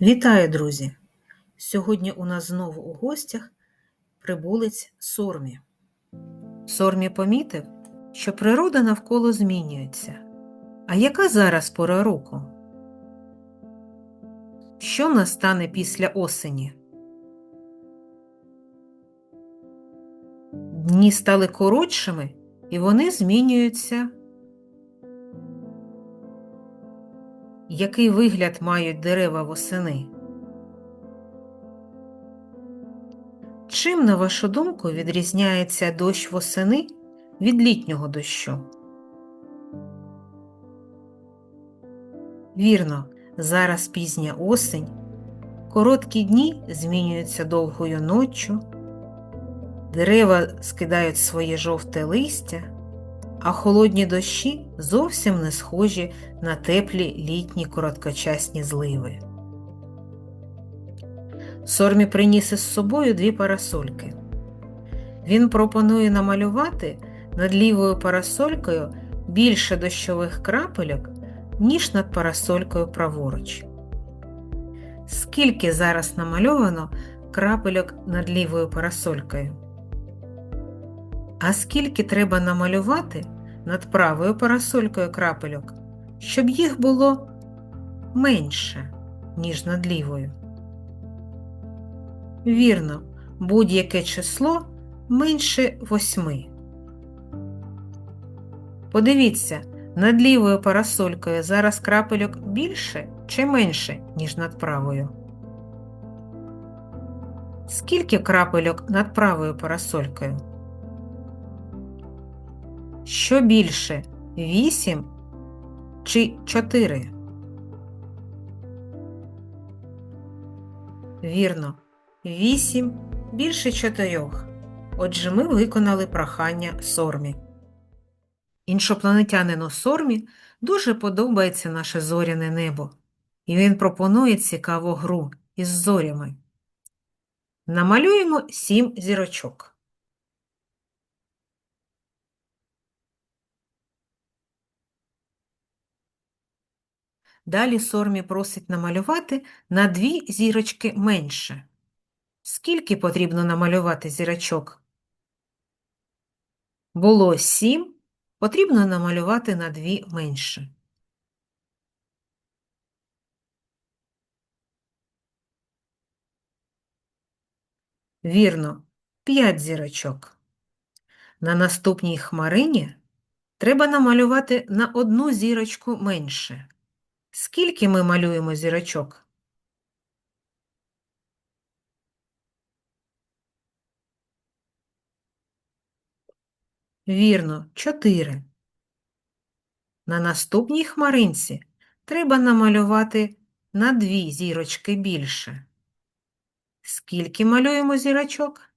Вітаю, друзі! Сьогодні у нас знову у гостях прибулець Сормі. Сормі помітив, що природа навколо змінюється. А яка зараз пора року? Що настане після осені? Дні стали коротшими і вони змінюються. Який вигляд мають дерева восени? Чим, на вашу думку, відрізняється дощ восени від літнього дощу? Вірно, зараз пізня осень, короткі дні змінюються довгою ноччю, дерева скидають своє жовте листя, а холодні дощі зовсім не схожі на теплі літні короткочасні зливи. Сормі приніс із собою дві парасольки. Він пропонує намалювати над лівою парасолькою більше дощових крапельок, ніж над парасолькою праворуч. Скільки зараз намальовано крапельок над лівою парасолькою? А скільки треба намалювати над правою парасолькою крапельок, щоб їх було менше, ніж над лівою? Вірно, будь-яке число менше восьми. Подивіться, над лівою парасолькою зараз крапельок більше чи менше, ніж над правою. Скільки крапельок над правою парасолькою? Що більше 8 чи 4? Вірно, 8 більше 4. Отже, ми виконали прохання Сормі. Іншопланетянину Сормі дуже подобається наше зоряне небо, і він пропонує цікаву гру із зорями. Намалюємо 7 зірочок. Далі Сормі просить намалювати на дві зірочки менше. Скільки потрібно намалювати зірочок? Було сім, потрібно намалювати на дві менше. Вірно, п'ять зірочок. На наступній хмарині треба намалювати на одну зірочку менше. Скільки ми малюємо зірочок? Вірно, чотири. На наступній хмаринці треба намалювати на дві зірочки більше. Скільки малюємо зірочок?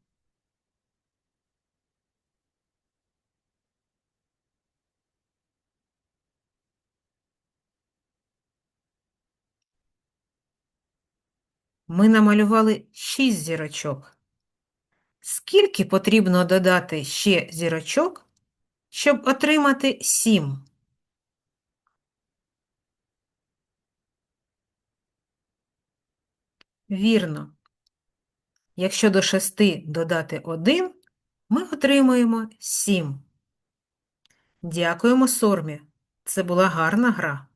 Ми намалювали шість зірочок. Скільки потрібно додати ще зірочок, щоб отримати сім? Вірно. Якщо до шести додати один, ми отримуємо сім. Дякуємо Сормі. Це була гарна гра.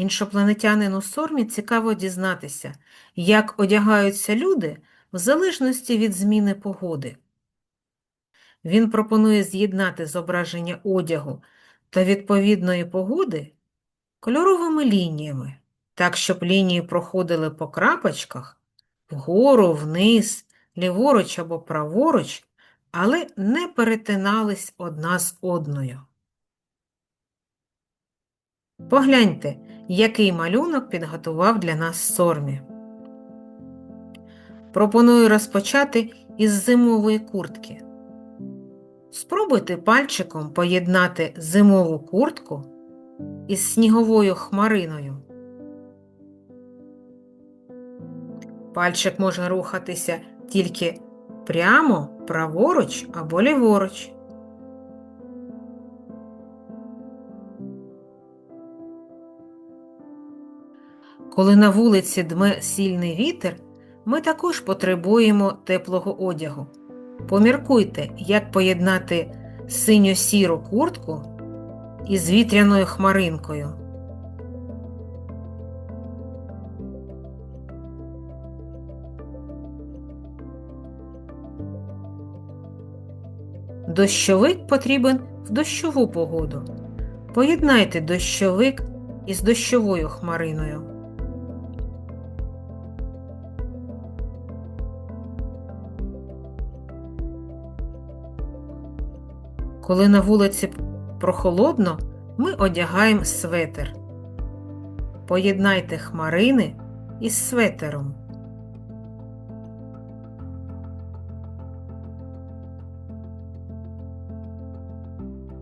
Іншопланетянину Сормі цікаво дізнатися, як одягаються люди в залежності від зміни погоди. Він пропонує з'єднати зображення одягу та відповідної погоди кольоровими лініями, так, щоб лінії проходили по крапочках вгору, вниз, ліворуч або праворуч, але не перетинались одна з одною. Погляньте, який малюнок підготував для нас Сормі. Пропоную розпочати із зимової куртки. Спробуйте пальчиком поєднати зимову куртку із сніговою хмариною. Пальчик може рухатися тільки прямо, праворуч або ліворуч. Коли на вулиці дме сильний вітер, ми також потребуємо теплого одягу. Поміркуйте, як поєднати синьо-сіру куртку із вітряною хмаринкою. Дощовик потрібен в дощову погоду. Поєднайте дощовик із дощовою хмариною. Коли на вулиці прохолодно, ми одягаємо светер. Поєднайте хмарини із светером.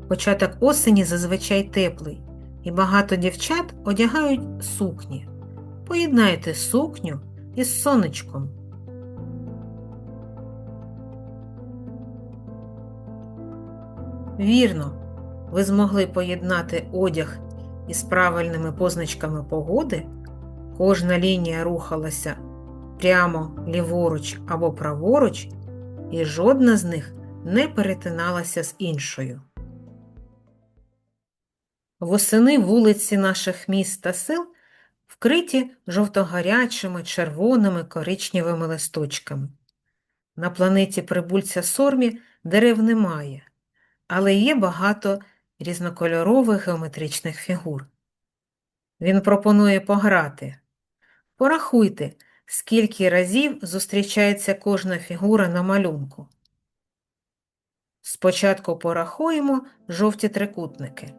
Початок осені зазвичай теплий, і багато дівчат одягають сукні. Поєднайте сукню із сонечком. Вірно, ви змогли поєднати одяг із правильними позначками погоди. Кожна лінія рухалася прямо ліворуч або праворуч, і жодна з них не перетиналася з іншою. Восени вулиці наших міст та сел вкриті жовтогарячими, червоними, коричневими листочками. На планеті прибульця Сормі дерев немає, але є багато різнокольорових геометричних фігур. Він пропонує пограти. Порахуйте, скільки разів зустрічається кожна фігура на малюнку. Спочатку порахуємо жовті трикутники.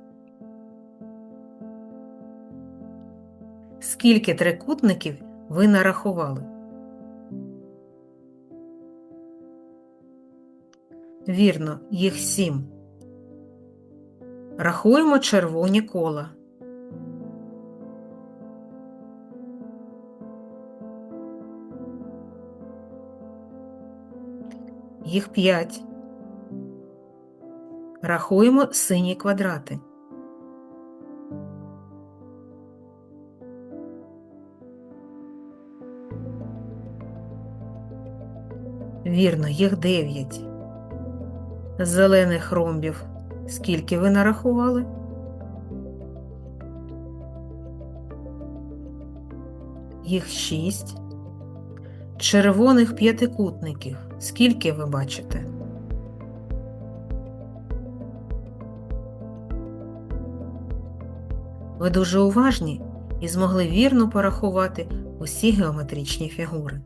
Скільки трикутників ви нарахували? Вірно, їх сім. Рахуємо червоні кола. Їх п'ять. Рахуємо сині квадрати. Вірно, їх дев'ять. Зелених ромбів. Скільки ви нарахували? Їх шість. Червоних п'ятикутників. Скільки ви бачите? Ви дуже уважні і змогли вірно порахувати усі геометричні фігури.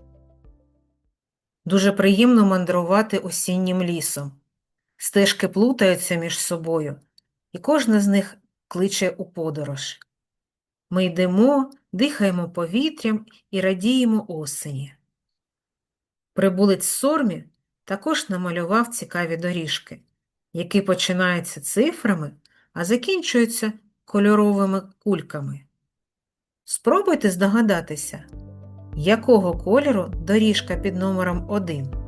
Дуже приємно мандрувати осіннім лісом. Стежки плутаються між собою, і кожна з них кличе у подорож. Ми йдемо, дихаємо повітрям і радіємо осені. Прибулець Сормі також намалював цікаві доріжки, які починаються цифрами, а закінчуються кольоровими кульками. Спробуйте здогадатися, якого кольору доріжка під номером 1?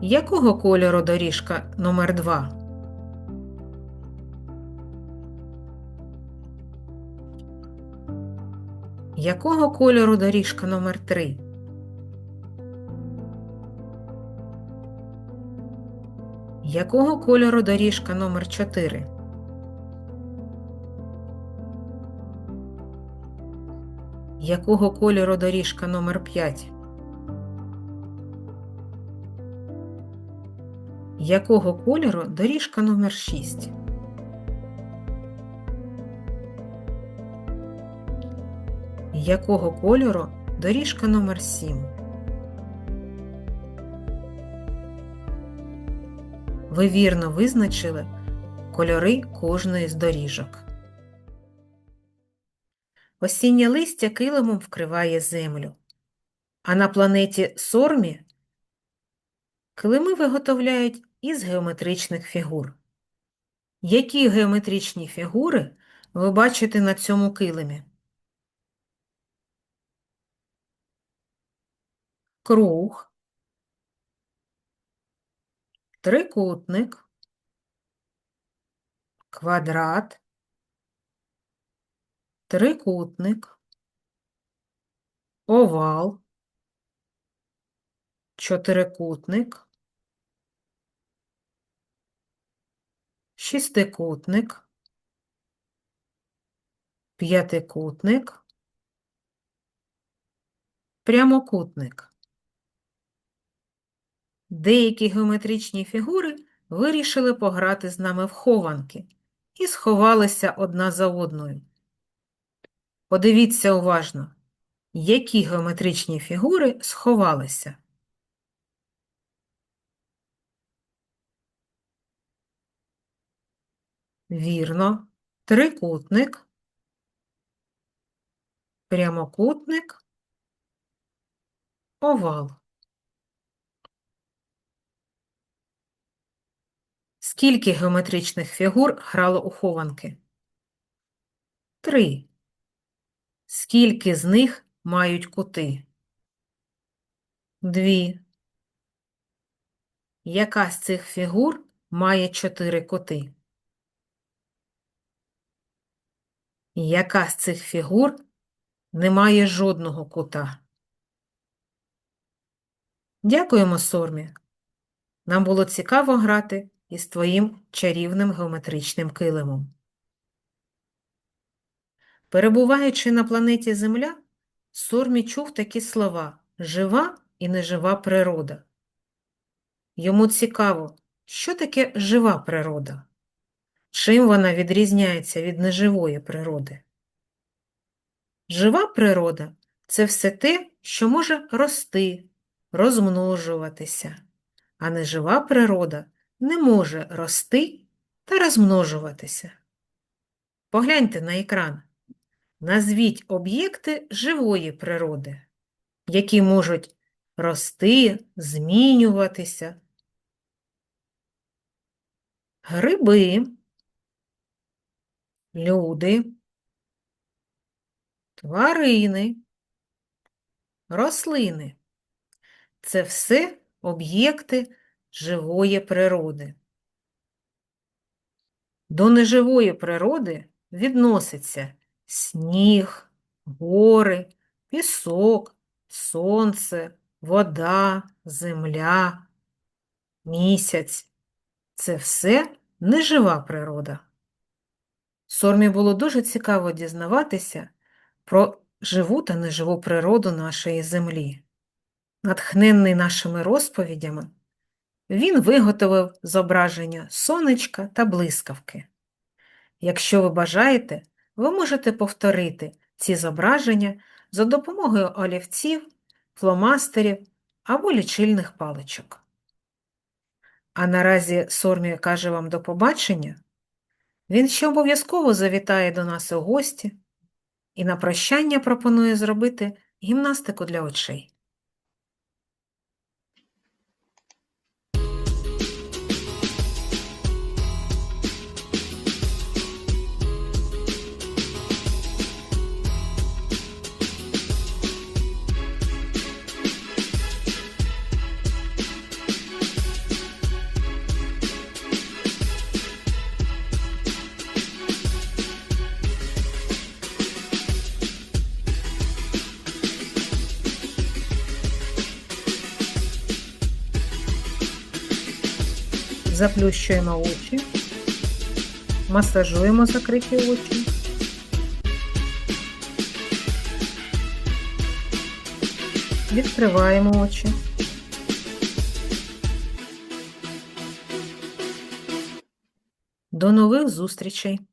Якого кольору доріжка номер 2? Якого кольору доріжка номер 3? Якого кольору доріжка номер 4? Якого кольору доріжка номер 5? Якого кольору доріжка номер 6? Якого кольору доріжка номер 7? Ви вірно визначили кольори кожної з доріжок. Осіннє листя килимом вкриває землю, а на планеті Сормі килими виготовляють із геометричних фігур. Які геометричні фігури ви бачите на цьому килимі? Круг, трикутник, квадрат, трикутник, овал, чотирикутник, шестикутник, п'ятикутник, прямокутник. Деякі геометричні фігури вирішили пограти з нами в хованки і сховалися одна за одною. Подивіться уважно, які геометричні фігури сховалися. Вірно, трикутник, прямокутник, овал. Скільки геометричних фігур грало у хованки? Три. Скільки з них мають кути? Дві. Яка з цих фігур має чотири кути? Яка з цих фігур не має жодного кута? Дякуємо, Сормі. Нам було цікаво грати із твоїм чарівним геометричним килимом. Перебуваючи на планеті Земля, Сормі чув такі слова жива і нежива природа. Йому цікаво, що таке жива природа? Чим вона відрізняється від неживої природи? Жива природа це все те, що може рости, розмножуватися, а нежива природа не може рости та розмножуватися. Погляньте на екран. Назвіть об'єкти живої природи, які можуть рости, змінюватися. Гриби, люди, тварини, рослини. Це все об'єкти живої природи. До неживої природи відноситься сніг, гори, пісок, сонце, вода, земля, місяць. Це все нежива природа. Сормі було дуже цікаво дізнаватися про живу та неживу природу нашої землі. Натхненний нашими розповідями, він виготовив зображення сонечка та блискавки. Якщо ви бажаєте, ви можете повторити ці зображення за допомогою олівців, фломастерів або лічильних паличок. А наразі Сормі каже вам до побачення. Він ще обов'язково завітає до нас у гості і на прощання пропонує зробити гімнастику для очей. Заплющуємо очі, масажуємо закриті очі. Відкриваємо очі. До нових зустрічей!